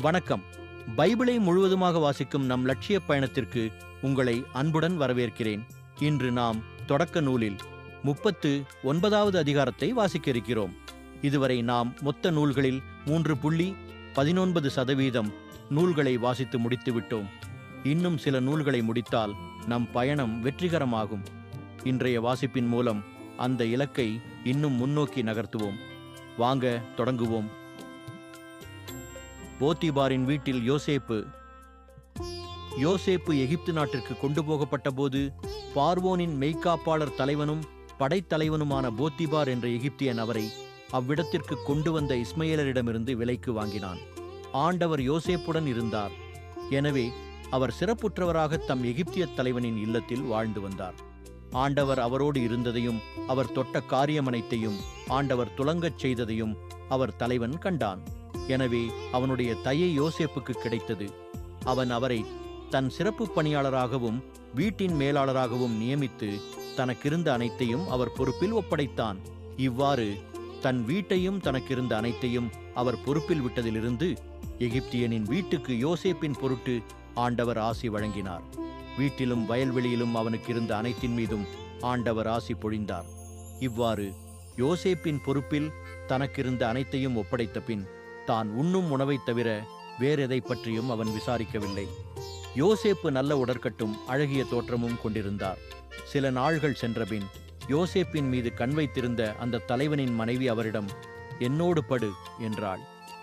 வணக்கம். பைபிளை முழுவதுமாக வாசிக்கும் நம் லட்சிய பயணத்திற்கு உங்களை அன்புடன் வரவேற்கிறேன். இன்று நாம் தொடக்க நூலில் முப்பத்து ஒன்பதாவது அதிகாரத்தை வாசிக்க இருக்கிறோம் இதுவரை நாம் மொத்த நூல்களில் மூன்று புள்ளி பதினொன்பது சதவீதம் நூல்களை வாசித்து முடித்து விட்டோம். இன்னும் சில நூல்களை முடித்தால் நம் பயணம் வெற்றிகரமாகும். இன்றைய வாசிப்பின் மூலம் அந்த இலக்கை இன்னும் முன்னோக்கி நகர்த்துவோம். வாங்க தொடங்குவோம். போத்திபாரின் வீட்டில் யோசேப்பு. யோசேப்பு எகிப்து நாட்டிற்கு கொண்டு போகப்பட்ட போது பார்வோனின் மெய்க்காப்பாளர் தலைவனும் படைத்தலைவனுமான போத்திபார் என்ற எகிப்தியன் அவரை அவ்விடத்திற்கு கொண்டு வந்த இஸ்மையலரிடமிருந்து விலைக்கு வாங்கினான். ஆண்டவர் யோசேப்புடன் இருந்தார். எனவே அவர் சிறப்புற்றவராக தம் எகிப்திய தலைவனின் இல்லத்தில் வாழ்ந்து வந்தார். ஆண்டவர் அவரோடு இருந்ததையும் அவர் தொட்ட காரியமனைத்தையும் ஆண்டவர் துலங்கச் செய்ததையும் அவர் தலைவன் கண்டான். எனவே அவனுடைய தயை யோசேப்புக்கு கிடைத்தது. அவன் அவரை தன் சிறப்பு பணியாளராகவும் வீட்டின் மேலாளராகவும் நியமித்து தனக்கிருந்த அனைத்தையும் அவர் பொறுப்பில் ஒப்படைத்தான். இவ்வாறு தன் வீட்டையும் தனக்கிருந்த அனைத்தையும் அவர் பொறுப்பில் விட்டதிலிருந்து எகிப்தியனின் வீட்டுக்கு யோசேப்பின் பொருட்டு ஆண்டவர் ஆசி வழங்கினார். வீட்டிலும் வயல்வெளியிலும் அவனுக்கு இருந்த அனைத்தின் மீதும் ஆண்டவர் ஆசி பொழிந்தார். இவ்வாறு யோசேப்பின் பொறுப்பில் தனக்கிருந்த அனைத்தையும் ஒப்படைத்த பின் தான் உண்ணும் உணவைத் தவிர வேறெதை பற்றியும் அவன் விசாரிக்கவில்லை. யோசேப்பு நல்ல உடற்கட்டும் அழகிய தோற்றமும் கொண்டிருந்தார். சில நாள்கள் சென்றபின் யோசேப்பின் மீது கண் வைத்திருந்த அந்த தலைவனின் மனைவி அவரிடம் என்னோடு படு என்றாள்.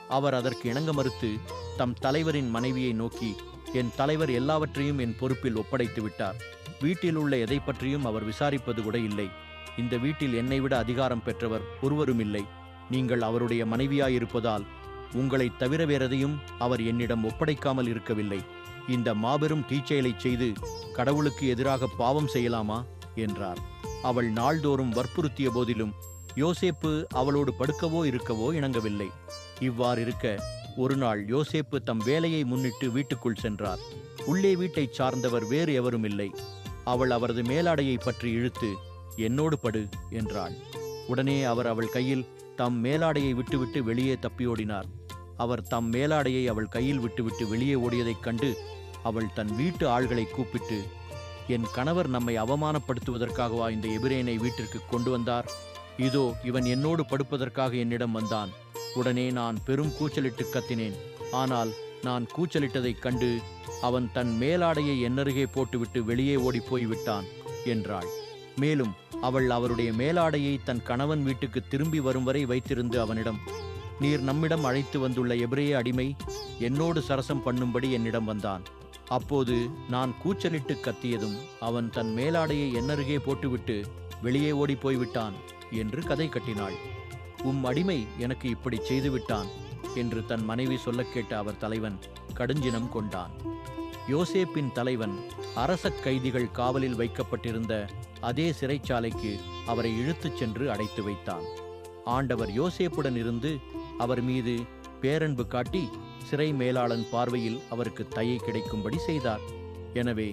அவர் அதற்கு இணங்க மறுத்து தம் தலைவரின் மனைவியை நோக்கி என் தலைவர் எல்லாவற்றையும் என் பொறுப்பில் ஒப்படைத்து விட்டார். வீட்டில் உள்ள எதை பற்றியும் அவர் விசாரிப்பது கூட இல்லை. இந்த வீட்டில் என்னை விட அதிகாரம் பெற்றவர் ஒருவரும் இல்லை. நீங்கள் அவருடைய மனைவியாயிருப்பதால் உங்களைத் தவிர வேறெதையும் அவர் என்னிடம் ஒப்படைக்காமல் இருக்கவில்லை. இந்த மாபெரும் தீச்செயலைச் செய்து கடவுளுக்கு எதிராக பாவம் செய்யலாமா? என்றார். அவள் நாள்தோறும் வற்புறுத்திய போதிலும் யோசேப்பு அவளோடு படுக்கவோ இருக்கவோ இணங்கவில்லை. இவ்வாறிருக்க ஒரு நாள் யோசேப்பு தம் வேலையை முன்னிட்டு வீட்டுக்குள் சென்றார். உள்ளே வீட்டைச் சார்ந்தவர் வேறு எவரும் இல்லை. அவள் அவரது மேலாடையை பற்றி இழுத்து என்னோடு படு என்றாள். உடனே அவர் அவள் கையில் தம் மேலாடையை விட்டுவிட்டு வெளியே தப்பியோடினார் அவர் தம் மேலாடையை அவள் கையில் விட்டுவிட்டு வெளியே ஓடியதைக் கண்டு அவள் தன் வீட்டு ஆள்களை கூப்பிட்டு என் கணவர் நம்மை அவமானப்படுத்துவதற்காகவா இந்த எபிரேனை வீட்டிற்கு கொண்டு வந்தார்? இதோ இவன் என்னோடு படுப்பதற்காக என்னிடம் வந்தான். உடனே நான் பெரும் கூச்சலிட்டு கத்தினேன். ஆனால் நான் கூச்சலிட்டதைக் கண்டு அவன் தன் மேலாடையை என்னருகே போட்டுவிட்டு வெளியே ஓடிப்போய் விட்டான் என்றாள். மேலும் அவள் அவருடைய மேலாடையை தன் கணவன் வீட்டுக்கு திரும்பி வரும் வரை வைத்திருந்து அவனிடம் நீர் நம்மிடம் அழைத்து வந்துள்ள எபிரேய அடிமை என்னோடு சரசம் பண்ணும்படி என்னிடம் வந்தான். அப்போது நான் கூச்சலிட்டு கத்தியதும் அவன் தன் மேலாடையை என்னருகே போட்டுவிட்டு வெளியே ஓடிப் போய்விட்டான் என்று கதை கட்டினாள். உம் அடிமை எனக்கு இப்படி செய்துவிட்டான் என்று தன் மனைவி சொல்லக் கேட்ட அவர் தலைவன் கடுஞ்சினம் கொண்டான். யோசேப்பின் தலைவன் அரச கைதிகள் காவலில் வைக்கப்பட்டிருந்த அதே சிறைச்சாலைக்கு அவரை இழுத்துச் சென்று அடைத்து வைத்தான். ஆண்டவர் யோசேப்புடன் இருந்து அவர் மீது பேரன்பு காட்டி சிறை மேலாளன் பார்வையில் அவருக்கு தயை கிடைக்கும்படி செய்தார். எனவே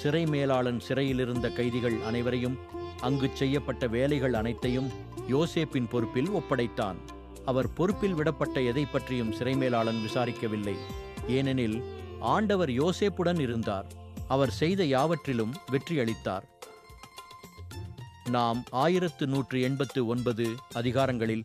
சிறை மேலாளன் சிறையிலிருந்த கைதிகள் அனைவரையும் அங்கு செய்யப்பட்ட வேலைகள் அனைத்தையும் யோசேப்பின் பொறுப்பில் ஒப்படைத்தான். அவர் பொறுப்பில் விடப்பட்ட எதை பற்றியும் சிறை மேலாளன் விசாரிக்கவில்லை. ஏனெனில் ஆண்டவர் யோசேப்புடன் இருந்தார். அவர் செய்த யாவற்றிலும் வெற்றியளித்தார் நாம் ஆயிரத்து நூற்று எண்பத்து ஒன்பது அதிகாரங்களில்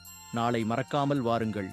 நாளை மறக்காமல் வாருங்கள்.